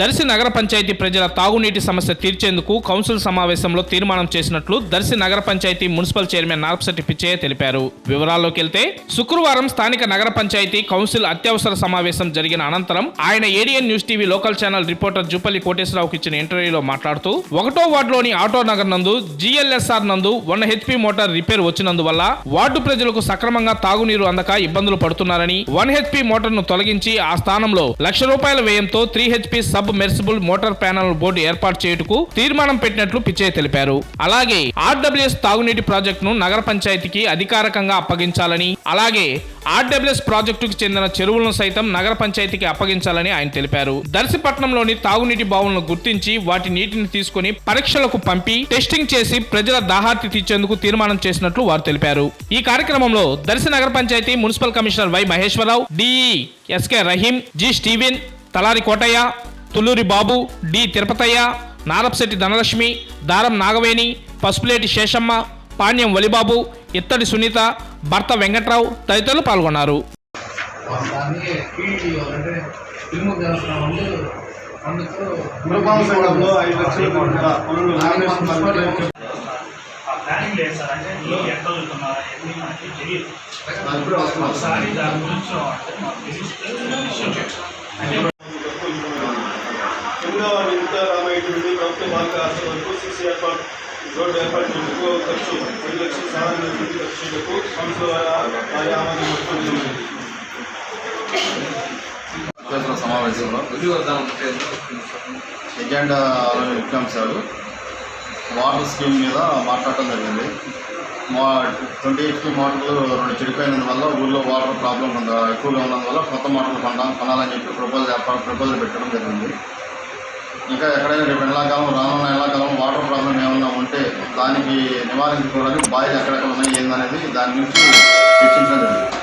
దర్శి నగర పంచాయతీ ప్రజల తాగునీటి సమస్య తీర్చేందుకు కౌన్సిల్ సమావేశంలో తీర్మానం చేసినట్లు దర్శి నగర పంచాయతీ మున్సిపల్ చైర్మన్ నార్పశెట్టి పిచ్చయ్య తెలిపారు. వివరాల్లోకి వెళ్తే శుక్రవారం స్థానిక నగర పంచాయతీ కౌన్సిల్ అత్యవసర సమావేశం జరిగిన అనంతరం ఆయన ADN news TV local channel reporter Jupalli కోటేశ్వరరావుకి ఇచ్చిన ఇంటర్వ్యూలో మాట్లాడుతూ ఒకటో వార్డులోని ఆటో నగర్ నందు జిఎల్ఎస్ఆర్ నందు వన్ హెచ్పి మోటార్ రిపేర్ వచ్చినందువల్ల వార్డు ప్రజలకు సక్రమంగా తాగునీరు అందక ఇబ్బందులు పడుతున్నారని వన్ హెచ్పి మోటార్ను తొలగించి ఆ స్థానంలో లక్ష రూపాయల వ్యయంతో three HP submersible motor panel board ఏర్పాటు చేయుటకు తీర్మానం పెట్టినట్లు పిచ్చయ్య తెలిపారు. అలాగే ఆర్డబ్ల్యూఎస్ తాగునీటి ప్రాజెక్టును నగర పంచాయతీకి అధికారికంగా అప్పగించాలని అలాగే ఆర్డబ్ల్యూఎస్ ప్రాజెక్టుకు చెందిన చెరువులను సైతం నగర పంచాయతీకి అప్పగించాలని ఆయన తెలిపారు. దర్శిపట్నంలోని తాగునీటి బావులను గుర్తించి వాటి నీటిని తీసుకుని పరీక్షలకు పంపి టెస్టింగ్ చేసి ప్రజల దాహార్తి తీర్చేందుకు తీర్మానం చేసినట్లు వారు తెలిపారు. ఈ కార్యక్రమంలో దర్శి నగర panchayat municipal commissioner Y Maheswararao DE SK Rahim G Steven Talari Kotaiah Tulluri Babu D Tirupataiah Narapsetty Dhanalakshmi Daram Nagaveni Pasupuleti Seshamma Panyam Valibabu ఇత్తడి సునీత భర్త వెంకట్రావు తదితరులు పాల్గొన్నారు. ప్లానింగ్ లేదు సార్. అంటే మీరు ఎక్కడ వెళ్తున్నారు ఎన్ని మనకి తెలియదు. ఒకసారి దాని గురించి అంటే మాకు తెలిస్తే ఐదు నుండి ప్రభుత్వ బాలిక హాస్టల్ వరకు సిసి ఏర్పాటు రోడ్డు ఏర్పాటు చేసేందుకు ఖర్చు రెండు లక్షల సహాయం నిధి ఖర్చులకు సంస్థ ద్వారా ఆయా ఆమోదం అభ్యర్థుల సమావేశంలో ఎజెండా విక్రమించారు వాటర్ స్కీమ్ మీద మాట్లాడటం జరిగింది. మా ట్వంటీ ఎయిట్కి మోటార్లు రెండు చెడిపోయినందువల్ల ఊళ్ళో వాటర్ ప్రాబ్లం ఎక్కువగా ఉన్నందువల్ల కొత్త మోటార్లు కొన కొనాలని చెప్పి ప్రపోజల్ ఏర్పాటు ప్రపోజల్ పెట్టడం జరిగింది. ఇంకా ఎక్కడైనా రేపు ఎండాకాలం రానున్న ఎండాకాలం వాటర్ ప్రాబ్లం ఏమన్నా ఉంటే దానికి నివారించుకోవడానికి బాయిలు ఎక్కడెక్కడ ఉన్నాయి ఏందనేది దాని గురించి చర్చించడం జరిగింది.